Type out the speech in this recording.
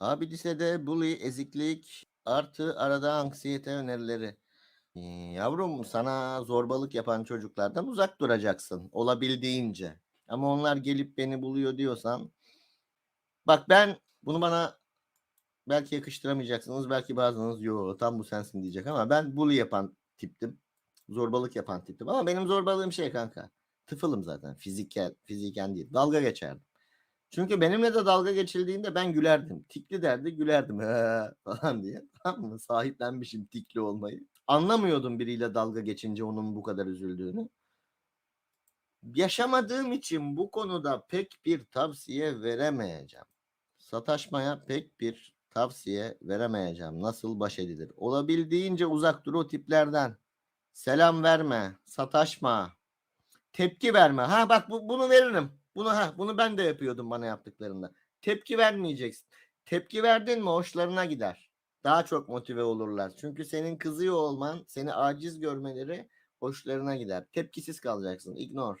Abi lisede bully, eziklik artı arada anksiyete önerileri. Ee, Yavrum sana zorbalık yapan çocuklardan uzak duracaksın olabildiğince. Ama onlar gelip beni buluyor diyorsan bak ben bunu bana belki yakıştıramayacaksınız belki bazınız yo tam bu sensin diyecek ama ben bully yapan tiptim. Zorbalık yapan tiptim ama benim zorbalığım şey kanka. Tıfılım zaten fiziken, fiziken değil. Dalga geçerdim. Çünkü benimle de dalga geçildiğinde ben gülerdim. Tikli derdi gülerdim falan diye. Tamam mı? Sahiplenmişim tikli olmayı. Anlamıyordum biriyle dalga geçince onun bu kadar üzüldüğünü. Yaşamadığım için bu konuda pek bir tavsiye veremeyeceğim. Sataşmaya pek bir tavsiye veremeyeceğim. Nasıl baş edilir? Olabildiğince uzak dur o tiplerden. Selam verme, sataşma, tepki verme. Ha bak bu, bunu veririm. Bunu ha bunu ben de yapıyordum bana yaptıklarında. Tepki vermeyeceksin. Tepki verdin mi hoşlarına gider. Daha çok motive olurlar. Çünkü senin kızıyor olman, seni aciz görmeleri hoşlarına gider. Tepkisiz kalacaksın. Ignore.